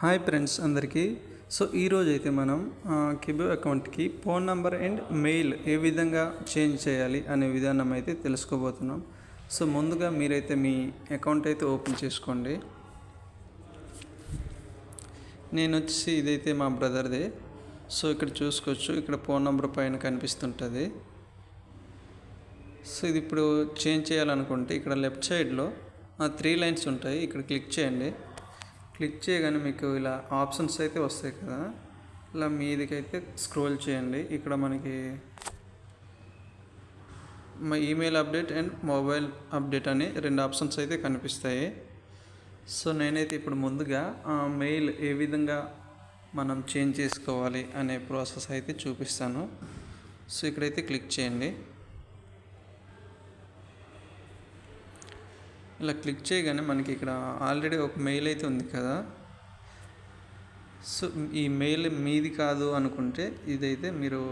Hi friends అందరికీ. So ఈరోజు అయితే మనం కిబో అకౌంట్కి ఫోన్ నంబర్ అండ్ మెయిల్ ఏ విధంగా చేంజ్ చేయాలి అనే విధానం అయితే తెలుసుకోబోతున్నాం. సో ముందుగా మీరైతే మీ అకౌంట్ అయితే ఓపెన్ చేసుకోండి. నేను వచ్చి ఇదైతే మా బ్రదర్దే. సో ఇక్కడ చూసుకోవచ్చు ఇక్కడ ఫోన్ నంబర్ పైన కనిపిస్తుంటుంది. సో ఇది ఇప్పుడు చేంజ్ చేయాలనుకుంటే ఇక్కడ లెఫ్ట్ సైడ్లో త్రీ లైన్స్ ఉంటాయి. ఇక్కడ క్లిక్ చేయండి. క్లిక్ చేయగానే మీకు ఇలా ఆప్షన్స్ అయితే వస్తాయి కదా. ఇలా మీదికైతే స్క్రోల్ చేయండి. ఇక్కడ మనకి మా email update and mobile update అని రెండు ఆప్షన్స్ అయితే కనిపిస్తాయి. సో నేనైతే ఇప్పుడు ముందుగా మెయిల్ ఏ విధంగా మనం చేంజ్ చేసుకోవాలి అనే ప్రాసెస్ అయితే చూపిస్తాను. సో ఇక్కడైతే క్లిక్ చేయండి. ఇలా క్లిక్ చేయగానే మనకి ఇక్కడ ఆల్రెడీ ఒక మెయిల్ అయితే ఉంది కదా. సో ఈ మెయిల్ మీది కాదు అనుకుంటే ఇదైతే మీరు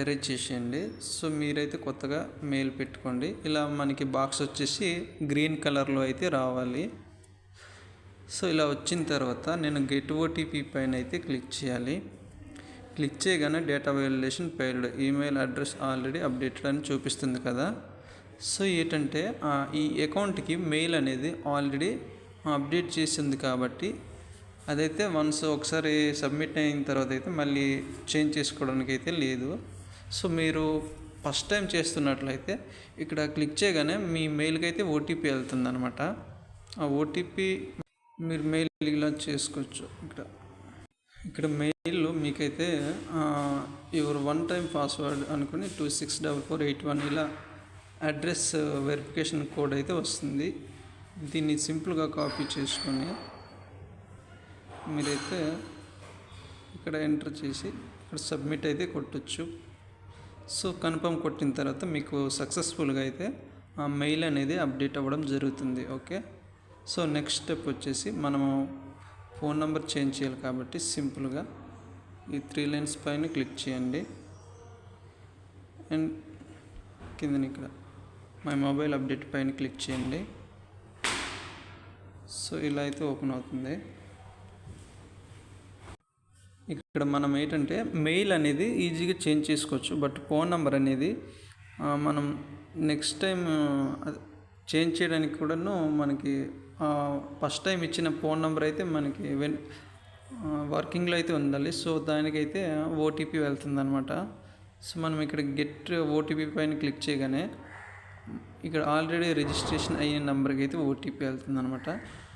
ఎరేజ్ చేసేయండి. సో మీరైతే కొత్తగా మెయిల్ పెట్టుకోండి. ఇలా మనకి బాక్స్ వచ్చేసి గ్రీన్ కలర్లో అయితే రావాలి. సో ఇలా వచ్చిన తర్వాత నేను గెట్ ఓటీపీ పైన అయితే క్లిక్ చేయాలి. క్లిక్ చేయగానే data validation failed. Email address already updated అని చూపిస్తుంది కదా. సో ఏంటంటే ఈ అకౌంట్కి మెయిల్ అనేది ఆల్రెడీ అప్డేట్ చేసింది కాబట్టి అదైతే వన్స్ ఒకసారి సబ్మిట్ అయిన తర్వాత అయితే మళ్ళీ చేంజ్ చేసుకోవడానికి అయితే లేదు. సో మీరు ఫస్ట్ టైం చేస్తున్నట్లయితే ఇక్కడ క్లిక్ చేయగానే మీ మెయిల్కి అయితే ఓటీపీ వెళ్తుంది అనమాట ఆ ఓటీపీ మీరు మెయిల్ ఇలా చేసుకోవచ్చు. ఇక్కడ ఇక్కడ మెయిల్ మీకైతే యువర్ వన్ టైం పాస్వర్డ్ అనుకుని two six double four eight one ఇలా అడ్రస్ వెరిఫికేషన్ కోడ్ అయితే వస్తుంది. దీన్ని సింపుల్గా కాపీ చేసుకొని మీరైతే ఇక్కడ ఎంటర్ చేసి ఇక్కడ సబ్మిట్ అయితే కొట్టచ్చు. సో కన్ఫర్మ్ కొట్టిన తర్వాత మీకు సక్సెస్ఫుల్గా అయితే ఆ మెయిల్ అనేది అప్డేట్ అవ్వడం జరుగుతుంది. ఓకే? సో నెక్స్ట్ స్టెప్ వచ్చేసి మనము ఫోన్ నెంబర్ చేంజ్ చేయాలి కాబట్టి సింపుల్గా ఈ త్రీ లైన్స్ పైన క్లిక్ చేయండి. అండ్ కిందని ఇక్కడ మై మొబైల్ అప్డేట్ పైన క్లిక్ చేయండి. సో ఇలా అయితే ఓపెన్ అవుతుంది. ఇక్కడ మనం ఏంటంటే మెయిల్ అనేది ఈజీగా చేంజ్ చేసుకోవచ్చు బట్ ఫోన్ నెంబర్ అనేది మనం నెక్స్ట్ టైం చేంజ్ చేయడానికి కూడాను మనకి ఫస్ట్ టైం ఇచ్చిన ఫోన్ నెంబర్ అయితే మనకి వెన్ వర్కింగ్లో అయితే ఉండాలి. సో దానికైతే ఓటీపీ వెళ్తుంది అనమాట సో మనం ఇక్కడ గెట్ ఓటీపీ పైన క్లిక్ చేయగానే ఇక్కడ ఆల్రెడీ రిజిస్ట్రేషన్ అయిన నెంబర్కి అయితే ఓటీపీ వెళ్తుంది అనమాట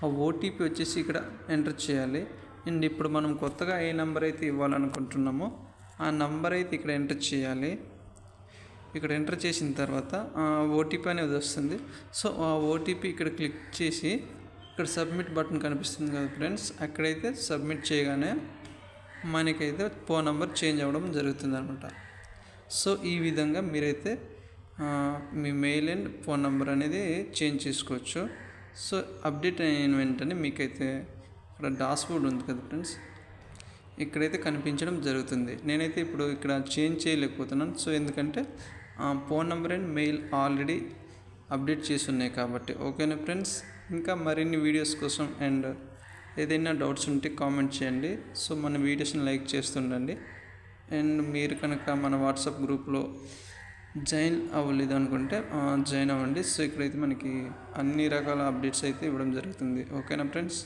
ఆ ఓటీపీ వచ్చేసి ఇక్కడ ఎంటర్ చేయాలి. అండ్ ఇప్పుడు మనం కొత్తగా ఏ నెంబర్ అయితే ఇవ్వాలనుకుంటున్నామో ఆ నెంబర్ అయితే ఇక్కడ ఎంటర్ చేయాలి. ఇక్కడ ఎంటర్ చేసిన తర్వాత ఓటీపీ అనేది వస్తుంది. సో ఆ ఓటీపీ ఇక్కడ క్లిక్ చేసి ఇక్కడ సబ్మిట్ బటన్ కనిపిస్తుంది కదా ఫ్రెండ్స్. అక్కడైతే సబ్మిట్ చేయగానే మనకైతే ఫోన్ నెంబర్ చేంజ్ అవ్వడం జరుగుతుంది అనమాట సో ఈ విధంగా మీరైతే మీ మెయిల్ అండ్ ఫోన్ నెంబర్ అనేది చేంజ్ చేసుకోవచ్చు. సో అప్డేట్ అయిన వెంటనే మీకైతే ఇక్కడ డాష్బోర్డ్ ఉంది కదా ఫ్రెండ్స్? ఇక్కడైతే కనిపించడం జరుగుతుంది. నేనైతే ఇప్పుడు ఇక్కడ చేంజ్ చేయలేకపోతున్నాను. సో ఎందుకంటే phone number and mail already update చేసి ఉన్నాయి కాబట్టి. ఓకేనా ఫ్రెండ్స్? ఇంకా మరిన్ని వీడియోస్ కోసం అండ్ ఏదైనా డౌట్స్ ఉంటే కామెంట్ చేయండి. సో మన వీడియోస్ని లైక్ చేస్తుండండి. అండ్ మీరు కనుక మన వాట్సాప్ గ్రూప్లో జాయిన్ అవ్వలేదు అనుకుంటే జాయిన్ అవ్వండి. సో ఇక్కడైతే మనకి అన్ని రకాల అప్డేట్స్ అయితే ఇవ్వడం జరుగుతుంది. ఓకేనా ఫ్రెండ్స్?